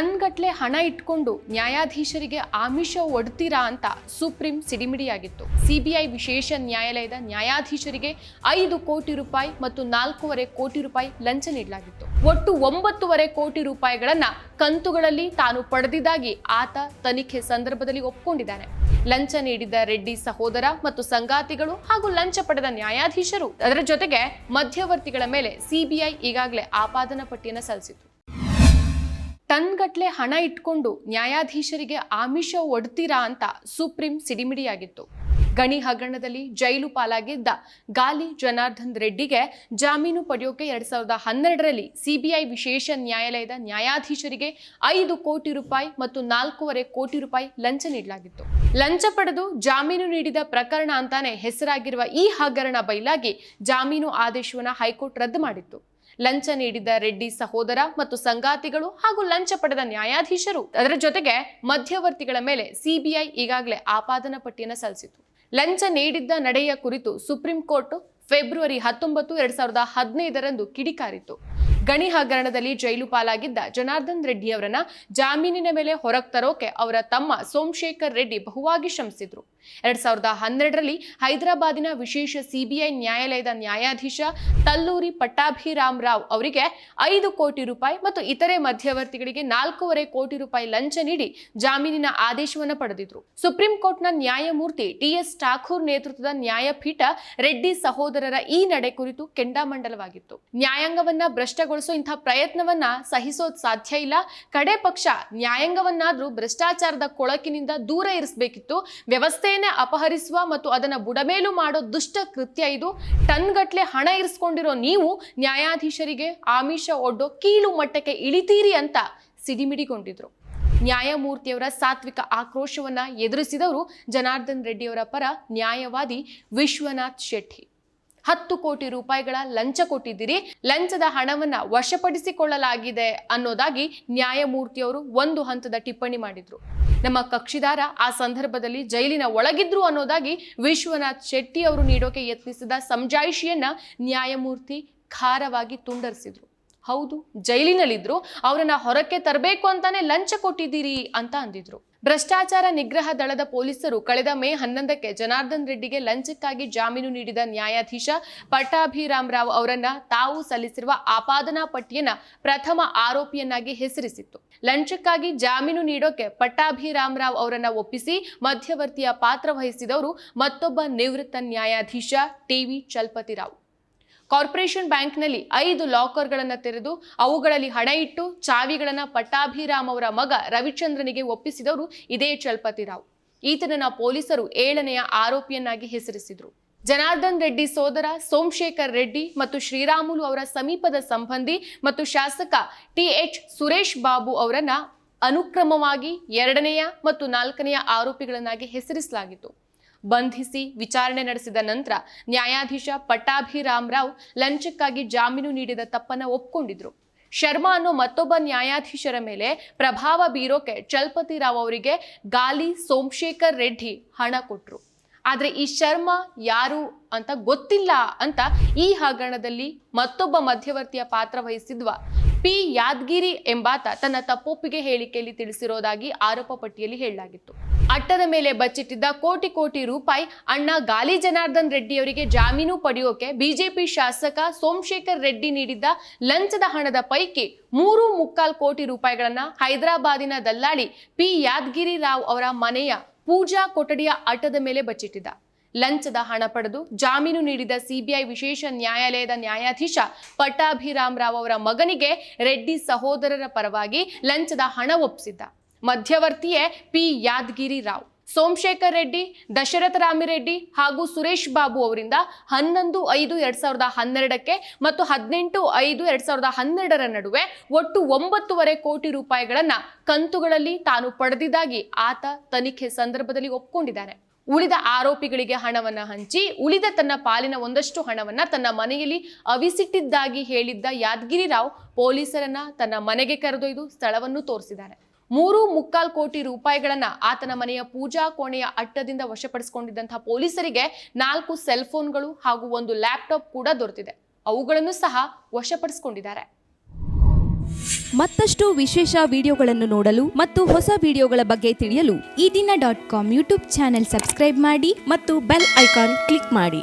ಟನ್ಗಟ್ಲೆ ಹಣ ಇಟ್ಕೊಂಡು ನ್ಯಾಯಾಧೀಶರಿಗೆ ಆಮಿಷ ಒಡ್ತೀರಾ ಅಂತ ಸುಪ್ರೀಂ ಸಿಡಿಮಿಡಿಯಾಗಿತ್ತು. ಸಿಬಿಐ ವಿಶೇಷ ನ್ಯಾಯಾಲಯದ ನ್ಯಾಯಾಧೀಶರಿಗೆ ಐದು ಕೋಟಿ ರೂಪಾಯಿ ಮತ್ತು ನಾಲ್ಕೂವರೆ ಕೋಟಿ ರೂಪಾಯಿ ಲಂಚ ನೀಡಲಾಗಿತ್ತು. ಒಟ್ಟು ಒಂಬತ್ತೂವರೆ ಕೋಟಿ ರೂಪಾಯಿಗಳನ್ನ ಕಂತುಗಳಲ್ಲಿ ತಾನು ಪಡೆದಿದ್ದಾಗಿ ಆತ ತನಿಖೆ ಸಂದರ್ಭದಲ್ಲಿ ಒಪ್ಪಿಕೊಂಡಿದ್ದಾನೆ ಲಂಚ ನೀಡಿದ ರೆಡ್ಡಿ ಸಹೋದರ ಮತ್ತು ಸಂಗಾತಿಗಳು ಹಾಗೂ ಲಂಚ ಪಡೆದ ನ್ಯಾಯಾಧೀಶರು ಅದರ ಜೊತೆಗೆ ಮಧ್ಯವರ್ತಿಗಳ ಮೇಲೆ ಸಿಬಿಐ ಈಗಾಗಲೇ ಆಪಾದನಾ ಪಟ್ಟಿಯನ್ನು ಸಲ್ಲಿಸಿತು ಟನ್ಗಟ್ಲೆ ಹಣ ಇಟ್ಕೊಂಡು ನ್ಯಾಯಾಧೀಶರಿಗೆ ಆಮಿಷ ಒಡ್ತೀರಾ ಅಂತ ಸುಪ್ರೀಂ ಸಿಡಿಮಿಡಿಯಾಗಿತ್ತು. ಗಣಿ ಹಗರಣದಲ್ಲಿ ಜೈಲು ಪಾಲಾಗಿದ್ದ ಗಾಲಿ ಜನಾರ್ದನ್ ರೆಡ್ಡಿಗೆ ಜಾಮೀನು ಪಡೆಯೋಕೆ ಎರಡ್ ಸಾವಿರದ ಹನ್ನೆರಡರಲ್ಲಿ ಸಿಬಿಐ ವಿಶೇಷ ನ್ಯಾಯಾಲಯದ ನ್ಯಾಯಾಧೀಶರಿಗೆ ಐದು ಕೋಟಿ ರೂಪಾಯಿ ಮತ್ತು ನಾಲ್ಕೂವರೆ ಕೋಟಿ ರೂಪಾಯಿ ಲಂಚ ನೀಡಲಾಗಿತ್ತು. ಲಂಚ ಪಡೆದು ಜಾಮೀನು ನೀಡಿದ ಪ್ರಕರಣ ಅಂತಾನೆ ಹೆಸರಾಗಿರುವ ಈ ಹಗರಣ ಬಯಲಾಗಿ ಜಾಮೀನು ಆದೇಶವನ್ನು ಹೈಕೋರ್ಟ್ ರದ್ದು ಮಾಡಿತ್ತು. ಲಂಚ ನೀಡಿದ ರೆಡ್ಡಿ ಸಹೋದರ ಮತ್ತು ಸಂಗಾತಿಗಳು ಹಾಗೂ ಲಂಚ ಪಡೆದ ನ್ಯಾಯಾಧೀಶರು. ಅದರ ಜೊತೆಗೆ ಮಧ್ಯವರ್ತಿಗಳ ಮೇಲೆ ಸಿಬಿಐ ಈಗಾಗಲೇ ಆಪಾದನಾ ಪಟ್ಟಿಯನ್ನು ಸಲ್ಲಿಸಿತು ಲಂಚ ನೀಡಿದ್ದ ನಡೆಯ ಕುರಿತು ಸುಪ್ರೀಂ ಕೋರ್ಟ್ ಫೆಬ್ರವರಿ ಹತ್ತೊಂಬತ್ತು, ಎರಡ್ ಸಾವಿರದ ಹದಿನೈದರಂದು ಕಿಡಿಕಾರಿತು ಗಣಿ ಹಗರಣದಲ್ಲಿ ಜೈಲು ಪಾಲಾಗಿದ್ದ ಜನಾರ್ದನ್ ರೆಡ್ಡಿ ಅವರನ್ನ ಜಾಮೀನಿನ ಮೇಲೆ ಹೊರಗೆ ತರೋಕೆ ಅವರ ತಮ್ಮ ಸೋಮಶೇಖರ್ ರೆಡ್ಡಿ ಬಹುವಾಗಿ ಶ್ರಮಿಸಿದ್ರು. ಎರಡ್ ಸಾವಿರದ ಹನ್ನೆರಡರಲ್ಲಿ ಹೈದರಾಬಾದಿನ ವಿಶೇಷ ಸಿಬಿಐ ನ್ಯಾಯಾಲಯದ ನ್ಯಾಯಾಧೀಶ ತಲ್ಲೂರಿ ಪಟ್ಟಾಭಿರಾಮ್ ರಾವ್ ಅವರಿಗೆ ಐದು ಕೋಟಿ ರೂಪಾಯಿ ಮತ್ತು ಇತರೆ ಮಧ್ಯವರ್ತಿಗಳಿಗೆ ನಾಲ್ಕೂವರೆ ಕೋಟಿ ರೂಪಾಯಿ ಲಂಚ ನೀಡಿ ಜಾಮೀನಿನ ಆದೇಶವನ್ನು ಪಡೆದಿದ್ರು. ಸುಪ್ರೀಂ ಕೋರ್ಟ್ನ ನ್ಯಾಯಮೂರ್ತಿ ಟಿಎಸ್ ಠಾಕೂರ್ ನೇತೃತ್ವದ ನ್ಯಾಯಪೀಠ ರೆಡ್ಡಿ ಸಹೋದರರ ಈ ನಡೆ ಕುರಿತು ಕೆಂಡಾಮಂಡಲವಾಗಿತ್ತು. ನ್ಯಾಯಾಂಗವನ್ನ ಭ್ರಷ್ಟಗೊಳಿಸೋ ಇಂಥ ಪ್ರಯತ್ನವನ್ನ ಸಹಿಸೋದು ಸಾಧ್ಯ ಇಲ್ಲ. ಕಡೆ ಪಕ್ಷ ನ್ಯಾಯಾಂಗವನ್ನಾದ್ರೂ ಭ್ರಷ್ಟಾಚಾರದ ಕೊಳಕಿನಿಂದ ದೂರ ಇರಿಸಬೇಕಿತ್ತು. ವ್ಯವಸ್ಥೆಯನ್ನೇ ಅಪಹರಿಸುವ ಮತ್ತು ಅದನ್ನ ಬುಡಮೇಲು ಮಾಡೋ ದುಷ್ಟ ಕೃತ್ಯ ಇದು. ಟನ್ಗಟ್ಲೆ ಹಣ ಇರಿಸ್ಕೊಂಡಿರೋ ನೀವು ನ್ಯಾಯಾಧೀಶರಿಗೆ ಆಮಿಷ ಒಡ್ಡೋ ಕೀಳು ಮಟ್ಟಕ್ಕೆ ಇಳಿತೀರಿ ಅಂತ ಸಿಡಿಮಿಡಿಗೊಂಡಿದ್ರು. ನ್ಯಾಯಮೂರ್ತಿಯವರ ಸಾತ್ವಿಕ ಆಕ್ರೋಶವನ್ನ ಎದುರಿಸಿದವರು ಜನಾರ್ದನ್ ರೆಡ್ಡಿಯವರ ಪರ ನ್ಯಾಯವಾದಿ ವಿಶ್ವನಾಥ್ ಶೆಟ್ಟಿ. ಹತ್ತು ಕೋಟಿ ರೂಪಾಯಿಗಳ ಲಂಚ ಕೊಟ್ಟಿದ್ದೀರಿ. ಲಂಚದ ಹಣವನ್ನ ವಶಪಡಿಸಿಕೊಳ್ಳಲಾಗಿದೆ ಅನ್ನೋದಾಗಿ ನ್ಯಾಯಮೂರ್ತಿಯವರು ಒಂದು ಹಂತದ ಟಿಪ್ಪಣಿ ಮಾಡಿದ್ರು. ನಮ್ಮ ಕಕ್ಷಿದಾರ ಆ ಸಂದರ್ಭದಲ್ಲಿ ಜೈಲಿನ ಒಳಗಿದ್ರು ಅನ್ನೋದಾಗಿ ವಿಶ್ವನಾಥ್ ಶೆಟ್ಟಿ ಅವರು ನೀಡೋಕೆ ಯತ್ನಿಸಿದ ಸಮಜಾಯಿಷಿಯನ್ನ ನ್ಯಾಯಮೂರ್ತಿ ಖಾರವಾಗಿ ತುಂಡರಿಸಿದ್ರು. ಹೌದು, ಜೈಲಿನಲ್ಲಿದ್ರು, ಅವರನ್ನ ಹೊರಕ್ಕೆ ತರಬೇಕು ಅಂತಾನೆ ಲಂಚ ಕೊಟ್ಟಿದ್ದೀರಿ ಅಂತ ಅಂದಿದ್ರು. ಭ್ರಷ್ಟಾಚಾರ ನಿಗ್ರಹ ದಳದ ಪೊಲೀಸರು ಕಳೆದ ಮೇ ಹನ್ನೊಂದಕ್ಕೆ ಜನಾರ್ದನ್ ರೆಡ್ಡಿಗೆ ಲಂಚಕ್ಕಾಗಿ ಜಾಮೀನು ನೀಡಿದ ನ್ಯಾಯಾಧೀಶ ಪಟ್ಟಾಭಿರಾಮ್ ರಾವ್ ಅವರನ್ನ ತಾವು ಸಲ್ಲಿಸಿರುವ ಆಪಾದನಾ ಪಟ್ಟಿಯನ್ನ ಪ್ರಥಮ ಆರೋಪಿಯನ್ನಾಗಿ ಹೆಸರಿಸಿತ್ತು. ಲಂಚಕ್ಕಾಗಿ ಜಾಮೀನು ನೀಡೋಕೆ ಪಟ್ಟಾಭಿರಾಮ್ ರಾವ್ ಅವರನ್ನ ಒಪ್ಪಿಸಿ ಮಧ್ಯವರ್ತಿಯ ಪಾತ್ರ ವಹಿಸಿದವರು ಮತ್ತೊಬ್ಬ ನಿವೃತ್ತ ನ್ಯಾಯಾಧೀಶ ಟಿವಿ ಚಲ್ಪತಿರಾವ್ ಕಾರ್ಪೊರೇಷನ್ ಬ್ಯಾಂಕ್ನಲ್ಲಿ ಐದು ಲಾಕರ್ಗಳನ್ನು ತೆರೆದು ಅವುಗಳಲ್ಲಿ ಹಣ ಇಟ್ಟು ಚಾವಿಗಳನ್ನು ಪಟ್ಟಾಭಿರಾಮ್ ಅವರ ಮಗ ರವಿಚಂದ್ರನಿಗೆ ಒಪ್ಪಿಸಿದವರು ಇದೇ ಚಲ್ಪತಿರಾವ್ ಈತನನ್ನ ಪೊಲೀಸರು ಏಳನೆಯ ಆರೋಪಿಯನ್ನಾಗಿ ಹೆಸರಿಸಿದರು. ಜನಾರ್ದನ್ ರೆಡ್ಡಿ ಸೋದರ ಸೋಮಶೇಖರ್ ರೆಡ್ಡಿ ಮತ್ತು ಶ್ರೀರಾಮುಲು ಅವರ ಸಮೀಪದ ಸಂಬಂಧಿ ಮತ್ತು ಶಾಸಕ ಟಿ ಎಚ್ ಸುರೇಶ್ ಬಾಬು ಅವರನ್ನ ಅನುಕ್ರಮವಾಗಿ ಎರಡನೆಯ ಮತ್ತು ನಾಲ್ಕನೆಯ ಆರೋಪಿಗಳನ್ನಾಗಿ ಹೆಸರಿಸಲಾಗಿತ್ತು. ಬಂಧಿಸಿ ವಿಚಾರಣೆ ನಡೆಸಿದ ನಂತರ ನ್ಯಾಯಾಧೀಶ ಪಟ್ಟಾಭಿರಾಮ್ ರಾವ್ ಲಂಚಕ್ಕಾಗಿ ಜಾಮೀನು ನೀಡಿದ ತಪ್ಪನ್ನ ಒಪ್ಪಿಕೊಂಡಿದ್ರು ಶರ್ಮಾ ಅನ್ನೋ ಮತ್ತೊಬ್ಬ ನ್ಯಾಯಾಧೀಶರ ಮೇಲೆ ಪ್ರಭಾವ ಬೀರೋಕೆ ಚಲ್ಪತಿ ರಾವ್ ಅವರಿಗೆ ಗಾಲಿ ಸೋಮಶೇಖರ್ ರೆಡ್ಡಿ ಹಣ ಕೊಟ್ರು. ಆದರೆ ಈ ಶರ್ಮಾ ಯಾರು ಅಂತ ಗೊತ್ತಿಲ್ಲ ಅಂತ ಈ ಹಗರಣದಲ್ಲಿ ಮತ್ತೊಬ್ಬ ಮಧ್ಯವರ್ತಿಯ ಪಾತ್ರ ವಹಿಸಿದ್ವ ಪಿ ಯಾದಗಿರಿ ಎಂಬಾತ ತನ್ನ ತಪ್ಪೊಪ್ಪಿಗೆ ಹೇಳಿಕೆಯಲ್ಲಿ ತಿಳಿಸಿರೋದಾಗಿ ಆರೋಪ ಪಟ್ಟಿಯಲ್ಲಿ ಹೇಳಲಾಗಿತ್ತು. ಅಟ್ಟದ ಮೇಲೆ ಬಚ್ಚಿಟ್ಟಿದ್ದ ಕೋಟಿ ಕೋಟಿ ರೂಪಾಯಿ ಅಣ್ಣ ಗಾಲಿ ಜನಾರ್ದನ್ ರೆಡ್ಡಿಯವರಿಗೆ ಜಾಮೀನು ಪಡೆಯೋಕೆ ಬಿಜೆಪಿ ಶಾಸಕ ಸೋಮಶೇಖರ್ ರೆಡ್ಡಿ ನೀಡಿದ್ದ ಲಂಚದ ಹಣದ ಪೈಕಿ ಮೂರು ಮುಕ್ಕಾಲ್ ಕೋಟಿ ರೂಪಾಯಿಗಳನ್ನ ಹೈದರಾಬಾದಿನ ದಲ್ಲಾಳಿ ಪಿ ಯಾದಗಿರಿ ರಾವ್ ಅವರ ಮನೆಯ ಪೂಜಾ ಕೊಠಡಿಯ ಅಟ್ಟದ ಮೇಲೆ ಬಚ್ಚಿಟ್ಟಿದ್ದ. ಲಂಚದ ಹಣ ಪಡೆದು ಜಾಮೀನು ನೀಡಿದ ಸಿಬಿಐ ವಿಶೇಷ ನ್ಯಾಯಾಲಯದ ನ್ಯಾಯಾಧೀಶ ಪಟ್ಟಾಭಿರಾಮ್ ರಾವ್ ಅವರ ಮಗನಿಗೆ ರೆಡ್ಡಿ ಸಹೋದರರ ಪರವಾಗಿ ಲಂಚದ ಹಣ ಒಪ್ಪಿಸಿದ್ದ. ಮಧ್ಯವರ್ತಿಯೇ ಪಿ. ಯಾದಗಿರಿ ರಾವ್. ಸೋಮಶೇಖರ್ ರೆಡ್ಡಿ, ದಶರಥ ರಾಮಿರೆಡ್ಡಿ ಹಾಗೂ ಸುರೇಶ್ ಬಾಬು ಅವರಿಂದ ಹನ್ನೊಂದು ಐದು ಎರಡ್ ಸಾವಿರದ ಹನ್ನೆರಡಕ್ಕೆ ಮತ್ತು ಹದಿನೆಂಟು ಐದು ಎರಡ್ ಸಾವಿರದ ಹನ್ನೆರಡರ ನಡುವೆ ಒಟ್ಟು ಒಂಬತ್ತೂವರೆ ಕೋಟಿ ರೂಪಾಯಿಗಳನ್ನ ಕಂತುಗಳಲ್ಲಿ ತಾನು ಪಡೆದಿದ್ದಾಗಿ ಆತ ತನಿಖೆ ಸಂದರ್ಭದಲ್ಲಿ ಒಪ್ಪಿಕೊಂಡಿದ್ದಾರೆ ಉಳಿದ ಆರೋಪಿಗಳಿಗೆ ಹಣವನ್ನು ಹಂಚಿ, ಉಳಿದ ತನ್ನ ಪಾಲಿನ ಒಂದಷ್ಟು ಹಣವನ್ನ ತನ್ನ ಮನೆಯಲ್ಲಿ ಅವಿಸಿಟ್ಟಿದ್ದಾಗಿ ಹೇಳಿದ್ದ ಯಾದಗಿರಿ ರಾವ್ ಪೊಲೀಸರನ್ನ ತನ್ನ ಮನೆಗೆ ಕರೆದೊಯ್ದು ಸ್ಥಳವನ್ನು ತೋರಿಸಿದ್ದಾನೆ ಮೂರು ಮುಕ್ಕಾಲ್ ಕೋಟಿ ರೂಪಾಯಿಗಳನ್ನ ಆತನ ಮನೆಯ ಪೂಜಾ ಕೋಣೆಯ ಅಟ್ಟದಿಂದ ವಶಪಡಿಸಿಕೊಂಡಿದ್ದಂತಹ ಪೊಲೀಸರಿಗೆ ನಾಲ್ಕು ಸೆಲ್ ಫೋನ್ಗಳು ಹಾಗೂ ಒಂದು ಲ್ಯಾಪ್ಟಾಪ್ ಕೂಡ ದೊರೆತಿದೆ. ಅವುಗಳನ್ನು ಸಹ ವಶಪಡಿಸಿಕೊಂಡಿದ್ದಾರೆ. ಮತ್ತಷ್ಟು ವಿಶೇಷ ವಿಡಿಯೋಗಳನ್ನು ನೋಡಲು ಮತ್ತು ಹೊಸ ವಿಡಿಯೋಗಳ ಬಗ್ಗೆ ತಿಳಿಯಲು Ee Dina dot com YouTube channel subscribe ಮಾಡಿ ಮತ್ತು ಬೆಲ್ ಐಕಾನ್ ಕ್ಲಿಕ್ ಮಾಡಿ.